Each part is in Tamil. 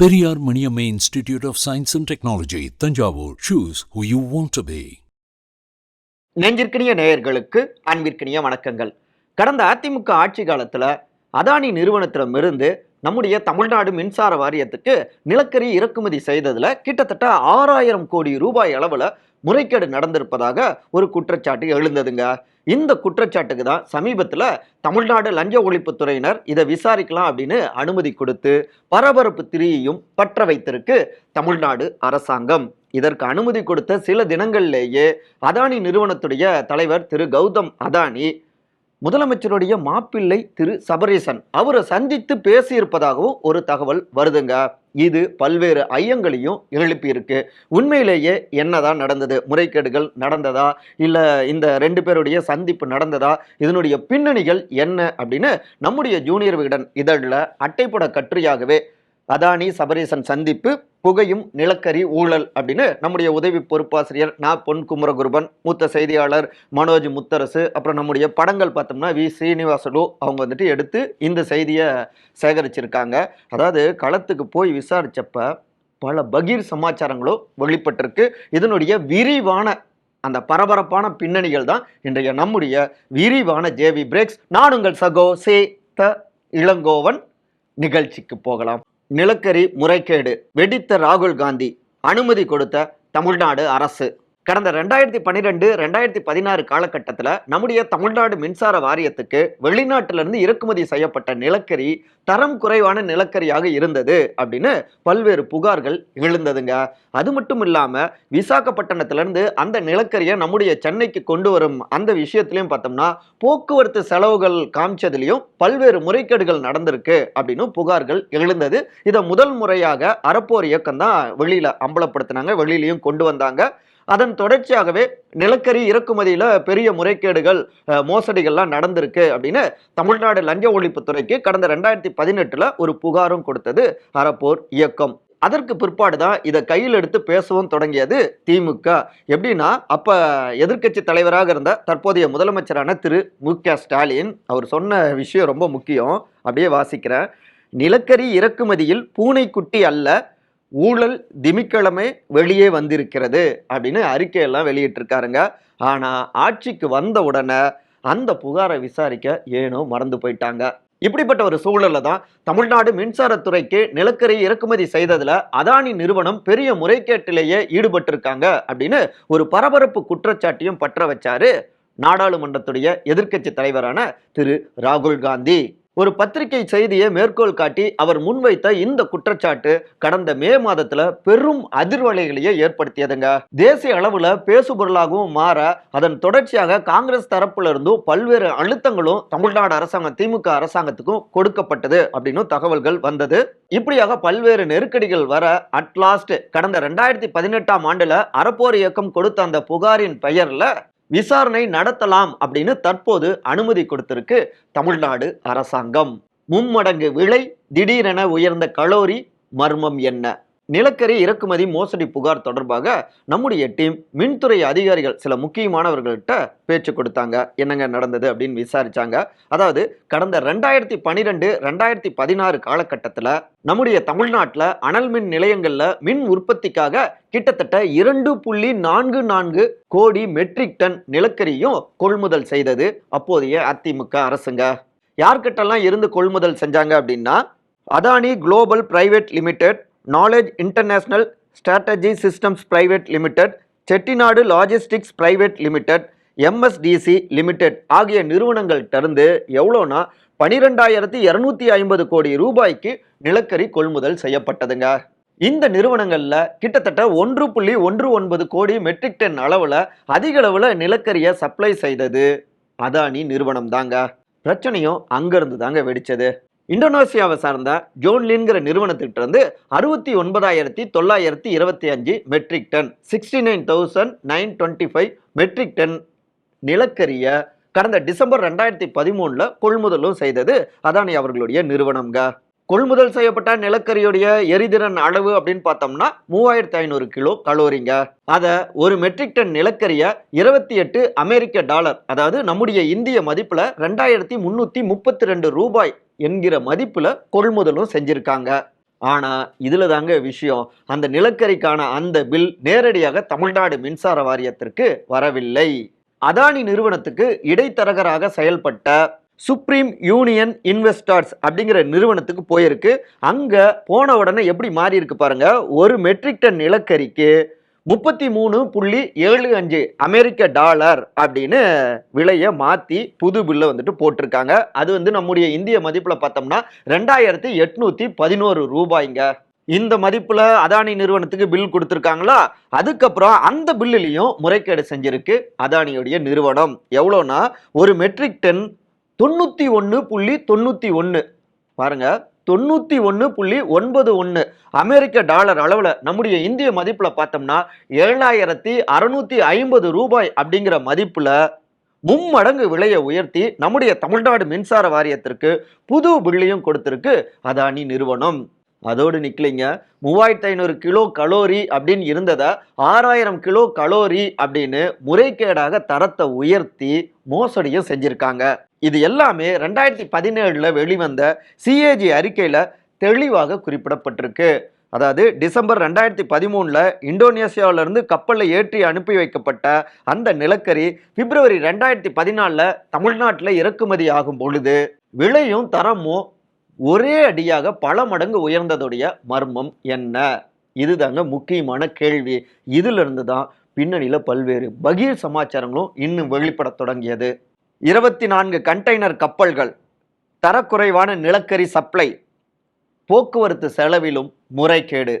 Periyar Maniammai institute of science and technology Thanjavur. Choose who you want to be நெஞ்சிற்கினிய நேயர்களுக்கு அன்பிற்கினிய வணக்கங்கள். கடந்த அதிமுக ஆட்சி காலத்தில் அதானி நிறுவனத்திடமிருந்து நம்முடைய தமிழ்நாடு மின்சார வாரியத்துக்கு நிலக்கரி இறக்குமதி செய்ததில் கிட்டத்தட்ட ஆறாயிரம் கோடி ரூபாய் அளவில் முறைகேடு நடந்திருப்பதாக ஒரு குற்றச்சாட்டு எழுந்ததுங்க. இந்த குற்றச்சாட்டுக்கு தான் சமீபத்தில் தமிழ்நாடு லஞ்ச ஒழிப்புத்துறையினர் இதை விசாரிக்கலாம் அப்படின்னு அனுமதி கொடுத்து பரபரப்பு திரியையும் பற்ற வைத்திருக்கு தமிழ்நாடு அரசாங்கம். இதற்கு அனுமதி கொடுத்த சில தினங்கள்லேயே அதானி நிறுவனத்துடைய தலைவர் திரு கௌதம் அதானி முதலமைச்சருடைய மாப்பிள்ளை திரு சபரீசன் அவரை சந்தித்து பேசியிருப்பதாகவும் ஒரு தகவல் வருதுங்க. இது பல்வேறு ஐயங்களையும் எழுப்பியிருக்கு. உண்மையிலேயே என்னதான் நடந்தது? முறைகேடுகள் நடந்ததா? இல்லை இந்த ரெண்டு பேருடைய சந்திப்பு நடந்ததா? இதனுடைய பின்னணிகள் என்ன அப்படின்னு நம்முடைய ஜூனியர் விகடன் இதழில் அட்டைப்பட கட்டுரையாகவே அதானி சபரீசன் சந்திப்பு புகையும் நிலக்கரி ஊழல் அப்படின்னு நம்முடைய உதவி பொறுப்பாசிரியர் நா. பொன் குமரகுருபன் மூத்த செய்தியாளர் மனோஜ் முத்தரசு அப்புறம் நம்முடைய படங்கள் பார்த்தோம்னா வி. ஸ்ரீனிவாசலு அவங்க வந்துட்டு எடுத்து இந்த செய்தியை சேகரிச்சிருக்காங்க. அதாவது களத்துக்கு போய் விசாரித்தப்ப பல பகீர் சமாச்சாரங்களும் வெளிப்பட்டிருக்கு. இதனுடைய விரிவான அந்த பரபரப்பான பின்னணிகள் தான் இன்றைய நம்முடைய விரிவான ஜேவி பிரேக்ஸ். நான் உங்கள் சகோ சே த இளங்கோவன் நிகழ்ச்சிக்கு போகலாம். நிலக்கரி முறைகேடு வெடித்த ராகுல் காந்தி அனுமதி கொடுத்த தமிழ்நாடு அரசு. கடந்த ரெண்டாயிரத்தி பன்னிரெண்டு ரெண்டாயிரத்தி பதினாறு காலகட்டத்தில் நம்முடைய தமிழ்நாடு மின்சார வாரியத்துக்கு வெளிநாட்டிலிருந்து இறக்குமதி செய்யப்பட்ட நிலக்கரி தரம் குறைவான நிலக்கரியாக இருந்தது அப்படின்னு பல்வேறு புகார்கள் எழுந்ததுங்க. அது மட்டும் இல்லாமல் விசாகப்பட்டினத்திலிருந்து அந்த நிலக்கரியை நம்முடைய சென்னைக்கு கொண்டு வரும் அந்த விஷயத்திலையும் பார்த்தோம்னா போக்குவரத்து செலவுகள் காமிச்சதுலையும் பல்வேறு முறைகேடுகள் நடந்திருக்கு அப்படின்னு புகார்கள் எழுந்தது. இதை முதல் முறையாக அறப்போர் இயக்கம் தான் வெளியில் அம்பலப்படுத்தினாங்க வெளியிலையும் கொண்டு வந்தாங்க. அதன் தொடர்ச்சியாகவே நிலக்கரி இறக்குமதியில் பெரிய முறைகேடுகள் மோசடிகள்லாம் நடந்திருக்கு அப்படின்னு தமிழ்நாடு லஞ்ச ஒழிப்புத்துறைக்கு கடந்த ரெண்டாயிரத்தி பதினெட்டில் ஒரு புகாரும் கொடுத்தது அறப்போர் இயக்கம். அதற்கு பிற்பாடு தான் இதை கையில் எடுத்து பேசவும் தொடங்கியது திமுக. எப்படின்னா அப்போ எதிர்க்கட்சி தலைவராக இருந்த தற்போதைய முதலமைச்சரான திரு. மு. க. ஸ்டாலின் அவர் சொன்ன விஷயம் ரொம்ப முக்கியம். அப்படியே வாசிக்கிறேன். நிலக்கரி இறக்குமதியில் பூனைக்குட்டி அல்ல ஊழல் திமிக்கிழமை வெளியே வந்திருக்கிறது அப்படின்னு அறிக்கையெல்லாம் வெளியிட்டிருக்காருங்க. ஆனால் ஆட்சிக்கு வந்த உடனே அந்த புகாரை விசாரிக்க ஏனோ மறந்து போயிட்டாங்க. இப்படிப்பட்ட ஒரு சூழலில் தான் தமிழ்நாடு மின்சாரத்துறைக்கு நிலக்கரி இறக்குமதி செய்ததில் அதானி நிறுவனம் பெரிய முறைகேட்டிலேயே ஈடுபட்டிருக்காங்க அப்படின்னு ஒரு பரபரப்பு குற்றச்சாட்டையும் பற்ற வச்சாரு நாடாளுமன்றத்துடைய எதிர்க்கட்சி தலைவரான திரு ராகுல் காந்தி. ஒரு பத்திரிகை செய்தியை மேற்கோள் காட்டி அவர் முன்வைத்த இந்த குற்றச்சாட்டு கடந்த மே மாதத்துல பெரும் அதிர்வலைகளையே ஏற்படுத்தியதுங்க. தேசிய அளவுல பேசுபொருளாகவும் மாற அதன் தொடர்ச்சியாக காங்கிரஸ் தரப்புல இருந்தும் பல்வேறு அழுத்தங்களும் தமிழ்நாடு அரசாங்கம் திமுக அரசாங்கத்துக்கும் கொடுக்கப்பட்டது அப்படின்னு தகவல்கள் வந்தது. இப்படியாக பல்வேறு நெருக்கடிகள் வர அட்லாஸ்ட் கடந்த ரெண்டாயிரத்தி பதினெட்டாம் ஆண்டுல அறப்போர் இயக்கம் கொடுத்த அந்த புகாரின் பெயர்ல விசாரணை நடத்தலாம் அப்படின்னு தற்போது அனுமதி கொடுத்திருக்கு தமிழ்நாடு அரசாங்கம். மும்மடங்கு விலை திடீரென உயர்ந்த கலோரி மர்மம் என்ன? நிலக்கரி இறக்குமதி மோசடி புகார் தொடர்பாக நம்முடைய டீம் மின்துறை அதிகாரிகள் சில முக்கியமானவர்கள்ட்ட பேச்சு கொடுத்தாங்க. என்னங்க நடந்தது அப்படின்னு விசாரிச்சாங்க. அதாவது கடந்த ரெண்டாயிரத்தி பன்னிரெண்டு ரெண்டாயிரத்தி பதினாறு காலகட்டத்தில் நம்முடைய தமிழ்நாட்டில் அனல் மின் நிலையங்களில் மின் உற்பத்திக்காக கிட்டத்தட்ட இரண்டு புள்ளி நான்கு நான்கு கோடி மெட்ரிக் டன் நிலக்கரியும் கொள்முதல் செய்தது அப்போதைய அதிமுக அரசுங்க. யார்கிட்டலாம் இருந்து கொள்முதல் செஞ்சாங்க அப்படின்னா Adani global private limited knowledge international strategy systems private limited Chettinad logistics private limited MSTC limited ஆகிய நிறுவனங்கள்கிட்டருந்து எவ்வளோனா பனிரெண்டாயிரத்தி இரநூத்தி ஐம்பது கோடி ரூபாய்க்கு நிலக்கரி கொள்முதல் செய்யப்பட்டதுங்க. இந்த நிறுவனங்களில் கிட்டத்தட்ட ஒன்று புள்ளி ஒன்று ஒன்பது கோடி மெட்ரிக் டன் அளவில் அதிக அளவில் நிலக்கரியை சப்ளை செய்தது. அதானி நிறுவனம் தாங்க. பிரச்சனையும் அங்கிருந்து தாங்க வெடிச்சது. இந்தோனேசியாவை சார்ந்த ஜோன்லின்கிற நிறுவனத்திட்ட இருந்து அறுபத்தி ஒன்பதாயிரத்தி தொள்ளாயிரத்தி இருபத்தி அஞ்சு metric ton sixty nine thousand nine twenty five metric ton நிலக்கரியை கடந்த டிசம்பர் ரெண்டாயிரத்தி பதிமூணில் கொள்முதலும் செய்தது அதானி அவர்களுடைய நிறுவனம்ங்க. கொள்முதல் செய்யப்பட்ட நிலக்கரியுடைய எரிதிறன் அளவு அப்படின்னு பார்த்தோம்னா மூவாயிரத்தி ஐநூறு கிலோ கலோரிங்க. அதை ஒரு மெட்ரிக் டன் நிலக்கரியை இருபத்தி எட்டு அமெரிக்க டாலர் அதாவது நம்முடைய இந்திய மதிப்புல ரெண்டாயிரத்தி முன்னூத்தி முப்பத்தி ரெண்டு ரூபாய் என்கிற மதிப்புல கொள்முதலும் செஞ்சிருக்காங்க. ஆனா இதுல தாங்க விஷயம். அந்த நிலக்கரிக்கான அந்த பில் நேரடியாக தமிழ்நாடு மின்சார வாரியத்திற்கு வரவில்லை. அதானி நிறுவனத்துக்கு இடைத்தரகராக செயல்பட்ட சுப்ரீம் யூனியன் இன்வெஸ்டர்ஸ் அப்படிங்கிற நிறுவனத்துக்கு போயிருக்கு. அங்கே போன உடனே எப்படி மாறி இருக்கு பாருங்க. ஒரு மெட்ரிக் டன் நிலக்கரிக்கு முப்பத்தி மூணு புள்ளி ஏழு அஞ்சு அமெரிக்க டாலர் அப்படின்னு விலையை மாற்றி புது பில்லை வந்துட்டு போட்டிருக்காங்க. அது வந்து நம்முடைய இந்திய மதிப்பில் பார்த்தோம்னா ரெண்டாயிரத்தி எட்நூற்றி பதினோரு ரூபாய்ங்க. இந்த மதிப்பில் அதானி நிறுவனத்துக்கு பில் கொடுத்துருக்காங்களா? அதுக்கப்புறம் அந்த பில்லுலையும் முறைகேடு செஞ்சிருக்கு அதானியுடைய நிறுவனம். எவ்வளோனா ஒரு மெட்ரிக் டன் தொண்ணூற்றி ஒன்று புள்ளி தொண்ணூற்றி ஒன்று பாருங்க தொண்ணூற்றி ஒன்று புள்ளி ஒன்பது ஒன்று அமெரிக்க டாலர் அளவில் நம்முடைய இந்திய மதிப்பில் பார்த்தோம்னா ஏழாயிரத்தி அறநூற்றி ஐம்பது ரூபாய் அப்படிங்கிற மதிப்பில் மும்மடங்கு விலையை உயர்த்தி நம்முடைய தமிழ்நாடு மின்சார வாரியத்திற்கு புது பில்லையும் கொடுத்திருக்கு அதானி நிறுவனம். அதோடு நிக்கலைங்க மூவாயிரத்தி ஐநூறு கிலோ கலோரி அப்படின்னு இருந்ததை ஆறாயிரம் கிலோ கலோரி அப்படின்னு முறைகேடாக தரத்தை உயர்த்தி மோசடியும் செஞ்சுருக்காங்க. இது எல்லாமே ரெண்டாயிரத்தி பதினேழில் வெளிவந்த சிஏஜி அறிக்கையில் தெளிவாக குறிப்பிடப்பட்டிருக்கு. அதாவது டிசம்பர் ரெண்டாயிரத்தி பதிமூணில் இந்தோனேசியாவிலிருந்து கப்பலில் ஏற்றி அனுப்பி வைக்கப்பட்ட அந்த நிலக்கரி பிப்ரவரி ரெண்டாயிரத்தி பதினாலில் தமிழ்நாட்டில் இறக்குமதி ஆகும் பொழுது விலையும் தரமும் ஒரே அடியாக பல மடங்கு உயர்ந்ததுடைய மர்மம் என்ன? இதுதாங்க முக்கியமான கேள்வி. இதிலிருந்து தான் பின்னணியில் பல்வேறு பகீர் சமாச்சாரங்களும் இன்னும் வெளிப்படத் தொடங்கியது. இருபத்தி நான்கு கண்டெய்னர் கப்பல்கள் தரக்குறைவான நிலக்கரி சப்ளை போக்குவரத்து செலவிலும் முறைகேடு.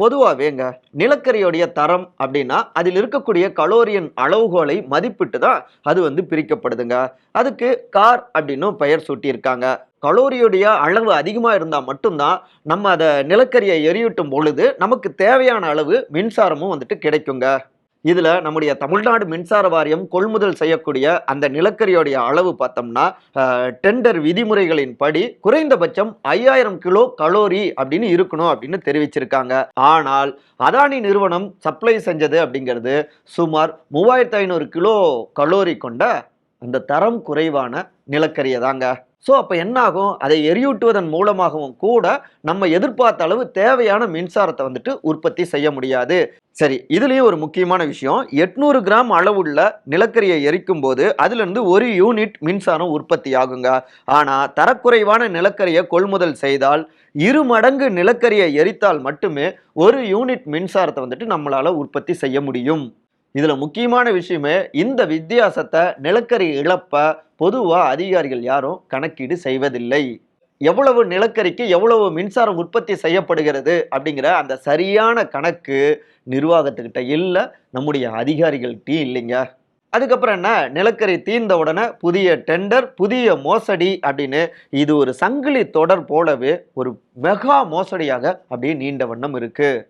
பொதுவாகவேங்க நிலக்கரியோடைய தரம் அப்படின்னா அதில் இருக்கக்கூடிய கலோரியன் அளவுகோலை மதிப்பிட்டு தான் அது வந்து பிரிக்கப்படுதுங்க. அதுக்கு கார் அப்படின்னும் பெயர் சூட்டியிருக்காங்க. கலோரியுடைய அளவு அதிகமாக இருந்தால் மட்டும்தான் நம்ம அதை நிலக்கரியை எரியூட்டும் பொழுது நமக்கு தேவையான அளவு மின்சாரமும் வந்துட்டு கிடைக்குங்க. இதில் நம்முடைய தமிழ்நாடு மின்சார வாரியம் கொள்முதல் செய்யக்கூடிய அந்த நிலக்கரியோடைய அளவு பார்த்தோம்னா டெண்டர் விதிமுறைகளின் படி குறைந்தபட்சம் ஐயாயிரம் கிலோ கலோரி அப்படின்னு இருக்கணும் அப்படின்னு தெரிவிச்சிருக்காங்க. ஆனால் அதானி நிறுவனம் சப்ளை செஞ்சது அப்படிங்கிறது சுமார் மூவாயிரத்து ஐநூறு கிலோ கலோரி கொண்ட அந்த தரம் குறைவான நிலக்கரியை தாங்க. ஸோ அப்போ என்னாகும்? அதை எரியூட்டுவதன் மூலமாகவும் கூட நம்ம எதிர்பார்த்த அளவு தேவையான மின்சாரத்தை வந்துட்டு உற்பத்தி செய்ய முடியாது. சரி இதுலேயும் ஒரு முக்கியமான விஷயம். எட்நூறு கிராம் அளவுள்ள நிலக்கரியை எரிக்கும் போது அதுலேருந்து ஒரு யூனிட் மின்சாரம் உற்பத்தி ஆகுங்க. ஆனால் தரக்குறைவான நிலக்கரியை கொள்முதல் செய்தால் இரு மடங்கு நிலக்கரியை எரித்தால் மட்டுமே ஒரு யூனிட் மின்சாரத்தை வந்துட்டு நம்மளால் உற்பத்தி செய்ய முடியும். இதில் முக்கியமான விஷயமே இந்த வித்தியாசத்தை நிலக்கரி இழப்பை பொதுவாக அதிகாரிகள் யாரும் கணக்கீடு செய்வதில்லை. எவ்வளவு நிலக்கரிக்கு எவ்வளவு மின்சாரம் உற்பத்தி செய்யப்படுகிறது அப்படிங்கிற அந்த சரியான கணக்கு நிர்வாகத்துக்கிட்ட இல்லை நம்முடைய அதிகாரிகள்கிட்டையும் இல்லைங்க. அதுக்கப்புறம் என்ன? நிலக்கரி தீர்ந்த உடனே புதிய டெண்டர் புதிய மோசடி அப்படின்னு இது ஒரு சங்கிலி தொடர் போலவே ஒரு மெகா மோசடியாக அப்படியே நீண்ட வண்ணம் இருக்குது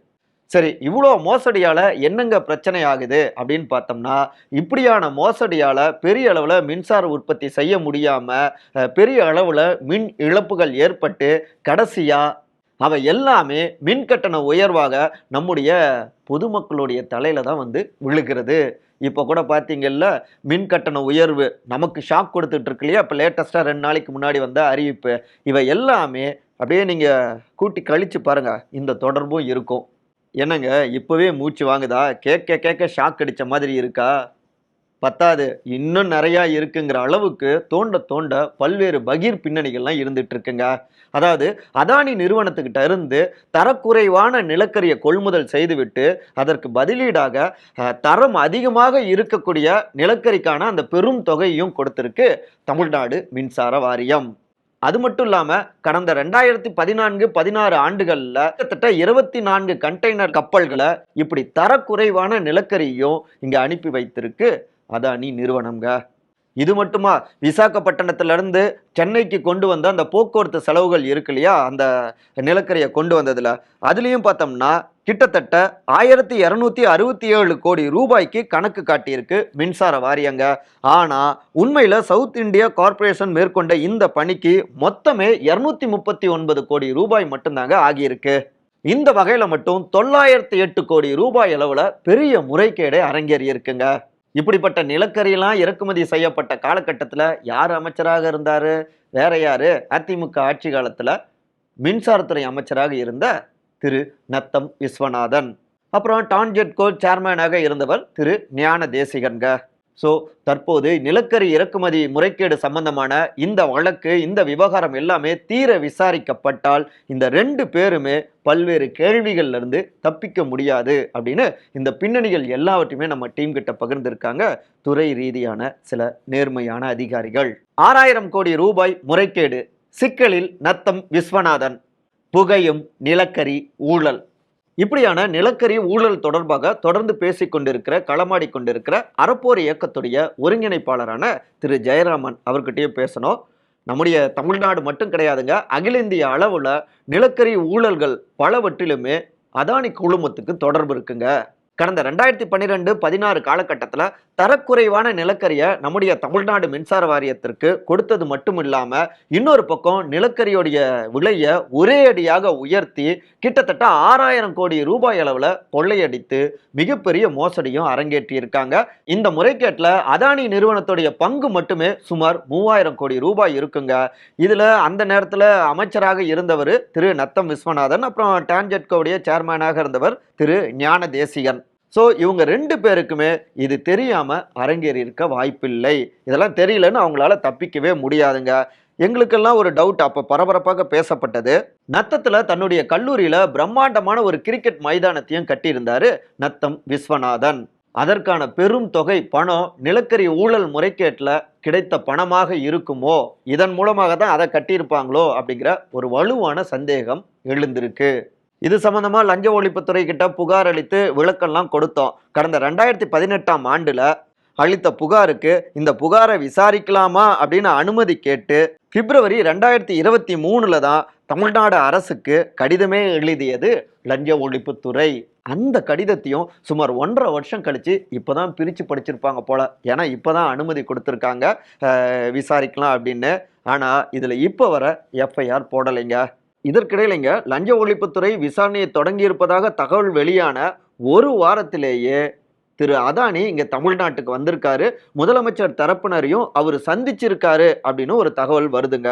சரி இவ்வளோ மோசடியால் என்னங்க பிரச்சனை ஆகுது? அப்படின்னு பார்த்தோம்னா இப்படியான மோசடியால் பெரிய அளவில் மின்சார உற்பத்தி செய்ய முடியாமல் பெரிய அளவில் மின் இழப்புகள் ஏற்பட்டு கடைசியாக அவை எல்லாமே மின் கட்டண உயர்வாக நம்முடைய பொதுமக்களுடைய தலையில தான் வந்து விழுகிறது. இப்போ கூட பார்த்தீங்கல்ல மின் கட்டண உயர்வு நமக்கு ஷாக் கொடுத்துட்டு இருக்கு இல்லையா? இப்போ லேட்டஸ்ட்டாக ரெண்டு நாளைக்கு முன்னாடி வந்த அறிவிப்பு. இவை எல்லாமே அப்படியே நீங்கள் கூட்டி கழிச்சு பாருங்கள் இந்த தொடர்பும் இருக்கும். என்னங்க இப்போவே மூச்சு வாங்குதா? கேட்க கேட்க ஷாக் அடித்த மாதிரி இருக்கா? பத்தாது இன்னும் நிறையா இருக்குங்கிற அளவுக்கு தோண்ட தோண்ட பல்வேறு பகீர் பின்னணிகள்லாம் இருந்துட்டு இருக்குங்க. அதாவது அதானி நிறுவனத்துக்கிட்ட இருந்து தரக்குறைவான நிலக்கரியை கொள்முதல் செய்துவிட்டு அதற்கு பதிலீடாக தரம் அதிகமாக இருக்கக்கூடிய நிலக்கரிக்கான அந்த பெரும் தொகையையும் கொடுத்திருக்கு தமிழ்நாடு மின்சார வாரியம். அது மட்டும் இல்லாம கடந்த ரெண்டாயிரத்தி பதினான்கு பதினாறு ஆண்டுகள்ல கிட்டத்தட்ட இருபத்தி நான்கு கண்டெய்னர் கப்பல்களை இப்படி தரக்குறைவான நிலக்கரியும் இங்க அனுப்பி வைத்திருக்கு. அதானி நிறுவனம்ங்க. இது மட்டுமா? விசாகப்பட்டினத்திலிருந்து சென்னைக்கு கொண்டு வந்த அந்த போக்குவரத்து செலவுகள் இருக்கு இல்லையா? அந்த நிலக்கரியை கொண்டு வந்ததில். அதுலேயும் பார்த்தோம்னா கிட்டத்தட்ட ஆயிரத்தி இரநூத்தி அறுபத்தி ஏழு கோடி ரூபாய்க்கு கணக்கு காட்டியிருக்கு மின்சார வாரியங்க. ஆனால் உண்மையில் சவுத் இந்தியா கார்ப்பரேஷன் மேற்கொண்ட இந்த பணிக்கு மொத்தமே இரநூத்தி முப்பத்தி ஒன்பது கோடி ரூபாய் மட்டும்தாங்க ஆகியிருக்கு. இந்த வகையில் மட்டும் தொள்ளாயிரத்தி எட்டு கோடி ரூபாய் அளவில் பெரிய முறைகேடே அரங்கேறி இருக்குங்க இப்படிப்பட்ட நிலக்கரியெல்லாம் இறக்குமதி செய்யப்பட்ட காலகட்டத்தில் யார் அமைச்சராக இருந்தார்? வேற யார்? அதிமுக ஆட்சி காலத்தில் மின்சாரத்துறை அமைச்சராக இருந்த திரு நத்தம் விஸ்வநாதன். அப்புறம் டான்ஜெட்கோ சேர்மேனாக இருந்தவர் திரு ஞான தேசிகன்க. ஸோ தற்போது நிலக்கரி இறக்குமதி முறைகேடு சம்பந்தமான இந்த வழக்கு இந்த விவகாரம் எல்லாமே தீர விசாரிக்கப்பட்டால் இந்த ரெண்டு பேருமே பல்வேறு கேள்விகள்லேருந்து தப்பிக்க முடியாது அப்படின்னு இந்த பின்னணிகள் எல்லாவற்றையுமே நம்ம டீம் கிட்ட பகிர்ந்திருக்காங்க. துறை ரீதியான சில நேர்மையான அதிகாரிகள். ஆறாயிரம் கோடி ரூபாய் முறைகேடு. சிக்கலில் நத்தம் விஸ்வநாதன். புகையும் நிலக்கரி ஊழல். இப்படியான நிலக்கரி ஊழல் தொடர்பாக தொடர்ந்து பேசிக் கொண்டிருக்கிற களமாடி கொண்டிருக்கிற அறப்போர் இயக்கத்துடைய ஒருங்கிணைப்பாளரான திரு. ஜெயராமன் அவர்கிட்டயும் பேசணும். நம்முடைய தமிழ்நாடு மட்டும் கிடையாதுங்க. அகில இந்திய அளவில் நிலக்கரி ஊழல்கள் பலவற்றிலுமே அதானி குழுமத்துக்கு தொடர்பு இருக்குங்க. கடந்த ரெண்டாயிரத்தி பன்னிரெண்டு பதினாறு காலகட்டத்தில் தரக்குறைவான நிலக்கரியை நம்முடைய தமிழ்நாடு மின்சார வாரியத்திற்கு கொடுத்தது மட்டும் இல்லாமல் இன்னொரு பக்கம் நிலக்கரியோடைய விலையை ஒரே அடியாக உயர்த்தி கிட்டத்தட்ட ஆறாயிரம் கோடி ரூபாய் அளவில் கொள்ளையடித்து மிகப்பெரிய மோசடியும் அரங்கேற்றி இருக்காங்க இந்த முறைகேட்டில் அதானி நிறுவனத்துடைய பங்கு மட்டுமே சுமார் மூவாயிரம் கோடி ரூபாய் இருக்குங்க. இதில் அந்த நேரத்தில் அமைச்சராக இருந்தவர் திரு நத்தம் விஸ்வநாதன் அப்புறம் டான்ஜெட்கோடைய சேர்மேனாக இருந்தவர் திரு ஞான தேசிகன் ஸோ இவங்க ரெண்டு பேருக்குமே இது தெரியாமல் அரங்கேறி இருக்க வாய்ப்பில்லை. இதெல்லாம் தெரியலன்னு அவங்களால தப்பிக்கவே முடியாதுங்க. எங்களுக்கெல்லாம் ஒரு டவுட் அப்போ பரபரப்பாக பேசப்பட்டது. நத்தத்தில் தன்னுடைய கல்லூரியில் பிரம்மாண்டமான ஒரு கிரிக்கெட் மைதானத்தையும் கட்டியிருந்தாரு நத்தம் விஸ்வநாதன். அதற்கான பெரும் தொகை பணம் நிலக்கரி ஊழல் முறைகேட்டில் கிடைத்த பணமாக இருக்குமோ இதன் மூலமாக தான் அதை கட்டியிருப்பாங்களோ அப்படிங்கிற ஒரு வலுவான சந்தேகம் எழுந்திருக்கு. இது சம்மந்தமாக லஞ்ச ஒழிப்புத்துறை கிட்ட புகார் அளித்து விளக்கெல்லாம் கொடுத்தோம். கடந்த ரெண்டாயிரத்தி பதினெட்டாம் ஆண்டில் அளித்த புகாருக்கு இந்த புகாரை விசாரிக்கலாமா அப்படின்னு அனுமதி கேட்டு பிப்ரவரி ரெண்டாயிரத்தி இருபத்தி மூணில் தான் தமிழ்நாடு அரசுக்கு கடிதமே எழுதியது லஞ்ச ஒழிப்புத்துறை. அந்த கடிதத்தையும் சுமார் ஒன்றரை வருஷம் கழித்து இப்போ தான் பிரித்து படிச்சிருப்பாங்க போல். ஏன்னா இப்போதான் அனுமதி கொடுத்துருக்காங்க. விசாரிக்கலாம் அப்படின்னு. ஆனால் இதில் இப்போ வர எஃப்ஐஆர் போடலைங்க. இதற்கிடையிலங்க லஞ்ச ஒழிப்புத்துறை விசாரணையை தொடங்கி இருப்பதாக தகவல் வெளியான ஒரு வாரத்திலேயே திரு அதானி இங்கே தமிழ்நாட்டுக்கு வந்திருக்காரு. முதலமைச்சர் தரப்பினரையும் அவர் சந்திச்சிருக்காரு அப்படின்னு ஒரு தகவல் வருதுங்க.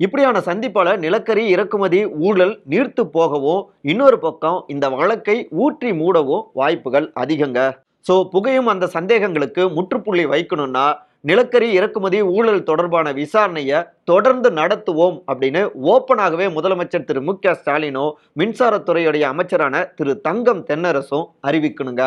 இப்படியான சந்திப்பால் நிலக்கரி இறக்குமதி ஊழல் நீர்த்து போகவும் இன்னொரு பக்கம் இந்த வழக்கை ஊற்றி மூடவும் வாய்ப்புகள் அதிகங்க. ஸோ புகையும் அந்த சந்தேகங்களுக்கு முற்றுப்புள்ளி வைக்கணும்னா நிலக்கரி இறக்குமதி ஊழல் தொடர்பான விசாரணையை தொடர்ந்து நடத்துவோம் அப்படின்னு ஓப்பனாகவே முதலமைச்சர் திரு மு க ஸ்டாலினும் மின்சாரத்துறையுடைய அமைச்சரான திரு தங்கம் தென்னரசும் அறிவிக்கணுங்க.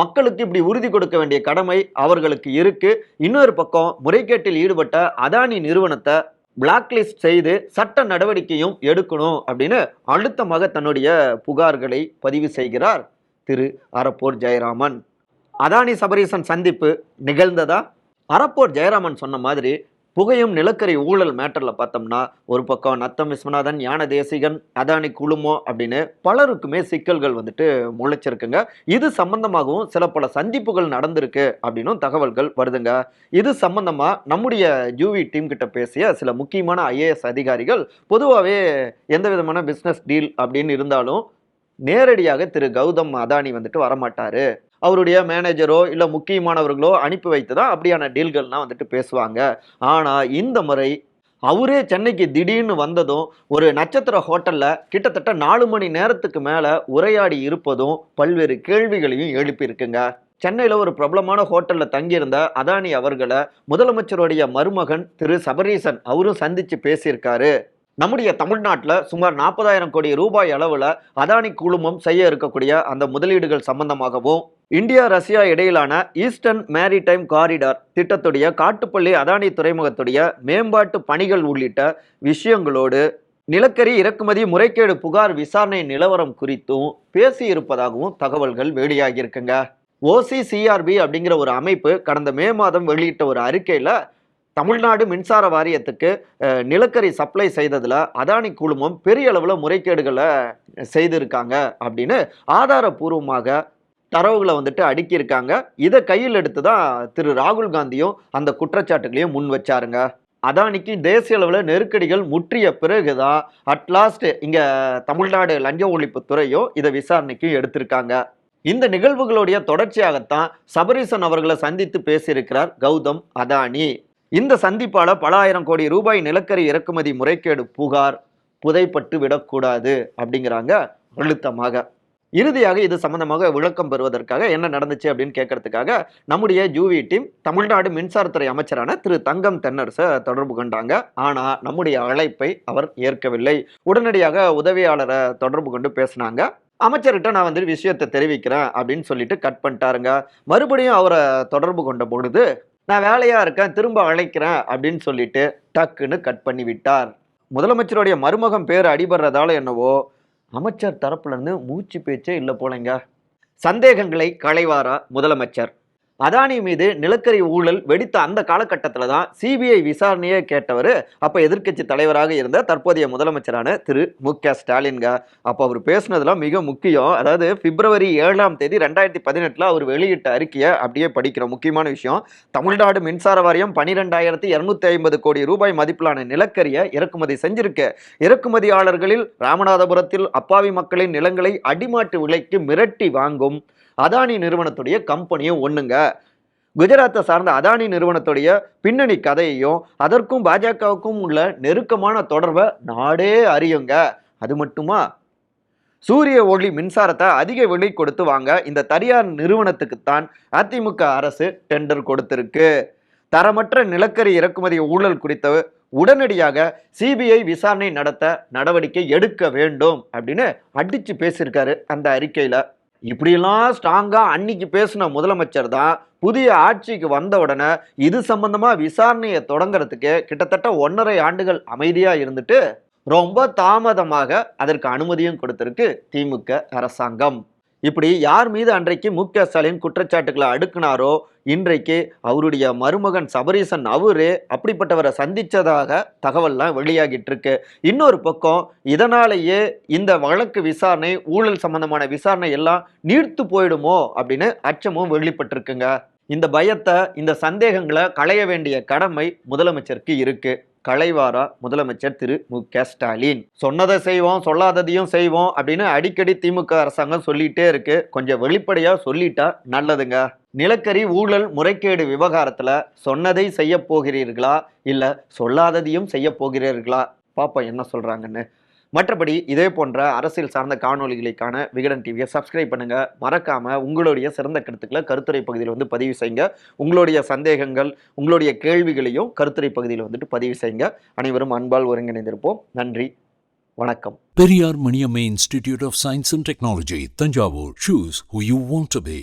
மக்களுக்கு இப்படி உறுதி கொடுக்க வேண்டிய கடமை அவர்களுக்கு இருக்கு. இன்னொரு பக்கம் முறைகேட்டில் ஈடுபட்ட அதானி நிறுவனத்தை பிளாக்லிஸ்ட் செய்து சட்ட நடவடிக்கையும் எடுக்கணும் அப்படின்னு அழுத்தமாக தன்னுடைய புகார்களை பதிவு செய்கிறார் திரு அரப்போர் ஜெயராமன். அதானி சபரீசன் சந்திப்பு நிகழ்ந்ததா? அறப்போர் ஜெயராமன் சொன்ன மாதிரி புகையும் நிலக்கரி ஊழல் மேட்டரில் பார்த்தோம்னா ஒரு பக்கம் நத்தம் விஸ்வநாதன் ஞான தேசிகன் அதானி குழுமோ அப்படின்னு பலருக்குமே சிக்கல்கள் வந்துட்டு முளைச்சிருக்குங்க. இது சம்பந்தமாகவும் சில பல சந்திப்புகள் நடந்திருக்கு அப்படின்னும் தகவல்கள் வருதுங்க. இது சம்பந்தமாக நம்முடைய ஜூவி டீம் கிட்ட பேசிய சில முக்கியமான ஐஏஎஸ் அதிகாரிகள் பொதுவாகவே எந்த விதமான பிஸ்னஸ் டீல் அப்படின்னு இருந்தாலும் நேரடியாக திரு கௌதம் அதானி வந்துட்டு வரமாட்டாரு. அவருடைய மேனேஜரோ இல்லை முக்கியமானவர்களோ அனுப்பி வைத்து தான் அப்படியான டீல்கள்லாம் வந்துட்டு பேசுவாங்க. ஆனால் இந்த முறை அவரே சென்னைக்கு திடீர்னு வந்ததும் ஒரு நட்சத்திர ஹோட்டலில் கிட்டத்தட்ட நாலு மணி நேரத்துக்கு மேலே உரையாடி இருப்பதும் பல்வேறு கேள்விகளையும் எழுப்பியிருக்குங்க. சென்னையில் ஒரு பிரபலமான ஹோட்டலில் தங்கியிருந்த அதானி அவர்களை முதலமைச்சருடைய மருமகன் திரு சபரீசன் அவரும் சந்தித்து பேசியிருக்காரு. நம்முடைய தமிழ்நாட்டில் சுமார் நாற்பதாயிரம் கோடி ரூபாய் அளவில் அதானி குழுமம் செய்ய இருக்கக்கூடிய அந்த முதலீடுகள் சம்பந்தமாகவும் இந்தியா ரஷ்யா இடையிலான ஈஸ்டர்ன் மேரிடைம் காரிடார் திட்டத்துடைய காட்டுப்பள்ளி அதானி துறைமுகத்துடைய மேம்பாட்டு பணிகள் உள்ளிட்ட விஷயங்களோடு நிலக்கரி இறக்குமதி முறைகேடு புகார் விசாரணை நிலவரம் குறித்தும் பேசியிருப்பதாகவும் தகவல்கள் வெளியாகியிருக்குங்க. ஓசிசிஆர்பி அப்படிங்கிற ஒரு அமைப்பு கடந்த மே மாதம் வெளியிட்ட ஒரு அறிக்கையில் தமிழ்நாடு மின்சார வாரியத்துக்கு நிலக்கரி சப்ளை செய்ததில் அதானி குழுமம் பெரிய அளவில் முறைகேடுகளை செய்திருக்காங்க அப்படின்னு ஆதாரபூர்வமாக தரவுகளை வந்துட்டு அடுக்கியிருக்காங்க. இதை கையில் எடுத்து தான் திரு ராகுல் காந்தியும் அந்த குற்றச்சாட்டுகளையும் முன் வச்சாருங்க. அதானிக்கு தேசிய அளவில் நெருக்கடிகள் முற்றிய பிறகு தான் அட்லாஸ்ட் இங்கே தமிழ்நாடு லஞ்ச ஒழிப்புத்துறையும் இதை விசாரணைக்கு எடுத்திருக்காங்க. இந்த நிகழ்வுகளுடைய தொடர்ச்சியாகத்தான் சபரீசன் அவர்களை சந்தித்து பேசியிருக்கிறார் கௌதம் அதானி. இந்த சந்திப்பால் பல ஆயிரம் கோடி ரூபாய் நிலக்கரி இறக்குமதி முறைகேடு புகார் புதைப்பட்டு விடக்கூடாது அப்படிங்கிறாங்க அழுத்தமாக. இறுதியாக இது சம்பந்தமாக விளக்கம் பெறுவதற்காக என்ன நடந்துச்சு அப்படின்னு கேட்கறதுக்காக நம்முடைய ஜூவி டீம் தமிழ்நாடு மின்சாரத்துறை அமைச்சரான திரு தங்கம் தென்னரசை தொடர்பு கொண்டாங்க. ஆனா நம்முடைய அழைப்பை அவர் ஏற்கவில்லை. உடனடியாக உதவியாளரை தொடர்பு கொண்டு பேசினாங்க. அமைச்சர்கிட்ட நான் வந்து விஷயத்தை தெரிவிக்கிறேன் அப்படின்னு சொல்லிட்டு கட் பண்ணிட்டாருங்க. மறுபடியும் அவரை தொடர்பு கொண்ட பொழுது நான் வேலையா இருக்கேன் திரும்ப அழைக்கிறேன் அப்படின்னு சொல்லிட்டு டக்குன்னு கட் பண்ணி விட்டார் முதலமைச்சருடைய மருமகம் பேர் அடிபடுறதால என்னவோ அமைச்சர் தரப்புலேருந்து மூச்சு பேச்சே இல்லை போலங்க. சந்தேகங்களை களைவாரா முதலமைச்சர்? அதானி மீது நிலக்கரி ஊழல் வெடித்த அந்த காலகட்டத்தில் தான் சிபிஐ விசாரணையே கேட்டவர் அப்போ எதிர்க்கட்சி தலைவராக இருந்த தற்போதைய முதலமைச்சரான திரு. மு. க. ஸ்டாலின்க அப்போ அவர் பேசுனதெல்லாம் மிக முக்கியம். அதாவது பிப்ரவரி ஏழாம் தேதி ரெண்டாயிரத்தி பதினெட்டில் அவர் வெளியிட்ட அறிக்கையை அப்படியே படிக்கிறோம். முக்கியமான விஷயம் தமிழ்நாடு மின்சார வாரியம் பனிரெண்டாயிரத்தி இரநூத்தி ஐம்பது கோடி ரூபாய் மதிப்பிலான நிலக்கரியை இறக்குமதி செஞ்சிருக்கு. இறக்குமதியாளர்களில் ராமநாதபுரத்தில் அப்பாவி மக்களின் நிலங்களை அடிமாட்டு விலைக்கு மிரட்டி வாங்கும். அதானி நிறுவனத்துடைய கம்பெனியும் ஒன்றுங்க குஜராத்தை சார்ந்த அதானி நிறுவனத்துடைய பின்னணி கதையையும் அதற்கும் பாஜகவுக்கும் உள்ள நெருக்கமான தொடர்பை நாடே அறியுங்க. அது மட்டுமா? சூரிய ஒளி மின்சாரத்தை அதிக விலை கொடுத்து வாங்க இந்த தனியார் நிறுவனத்துக்குத்தான் அதிமுக அரசு டெண்டர் கொடுத்திருக்கு. தரமற்ற நிலக்கரி இறக்குமதி ஊழல் குறித்த உடனடியாக சிபிஐ விசாரணை நடத்த நடவடிக்கை எடுக்க வேண்டும் அப்படின்னு அடிச்சு பேசியிருக்காரு அந்த அறிக்கையில். இப்படியெல்லாம் ஸ்ட்ராங்காக அன்னைக்கு பேசின முதலமைச்சர் தான் புதிய ஆட்சிக்கு வந்த உடனே இது சம்பந்தமாக விசாரணையை தொடங்குறதுக்கு கிட்டத்தட்ட ஒன்றரை ஆண்டுகள் அமைதியாக இருந்துட்டு ரொம்ப தாமதமாக அதற்கு அனுமதியும் கொடுத்திருக்கு திமுக அரசாங்கம். இப்படி யார் மீது அன்றைக்கு மு க ஸ்டாலின் குற்றச்சாட்டுகளை அடுக்குனாரோ இன்றைக்கு அவருடைய மருமகன் சபரீசன் அவரு அப்படிப்பட்டவரை சந்தித்ததாக தகவல்லாம் வெளியாகிட்டு இருக்கு இன்னொரு பக்கம் இதனாலேயே இந்த வழக்கு விசாரணை ஊழல் சம்பந்தமான விசாரணை எல்லாம் நீர்த்து போயிடுமோ அப்படின்னு அச்சமும் வெளிப்பட்டிருக்குங்க. இந்த பயத்தை இந்த சந்தேகங்களை களைய வேண்டிய கடமை முதலமைச்சருக்கு இருக்குது களைவாரா முதலமைச்சர் திரு மு க ஸ்டாலின். சொன்னதை செய்வோம் சொல்லாததையும் செய்வோம் அப்படின்னு அடிக்கடி திமுக அரசாங்கம் சொல்லிட்டே இருக்கு. கொஞ்சம் வெளிப்படையா சொல்லிட்டா நல்லதுங்க. நிலக்கரி ஊழல் முறைகேடு விவகாரத்துல சொன்னதை செய்ய போகிறீர்களா? இல்ல சொல்லாததையும் செய்ய போகிறீர்களா? பாப்பா என்ன சொல்றாங்கன்னு. மற்றபடி இதே போன்ற அரசியல் சார்ந்த காணொளிகளுக்கான விகடன் டிவியை சப்ஸ்கிரைப் பண்ணுங்க. மறக்காம உங்களுடைய சிறந்த கருத்துக்களை கருத்துரை பகுதியில் வந்து பதிவு செய்யுங்க. உங்களுடைய சந்தேகங்கள் உங்களுடைய கேள்விகளையும் கருத்துரை பகுதியில் வந்துட்டு பதிவு செய்யுங்க. அனைவரும் அன்பால் ஒருங்கிணைந்திருப்போம். நன்றி வணக்கம். Periyar Maniammai institute of science and technology Thanjavur. Choose who you want to be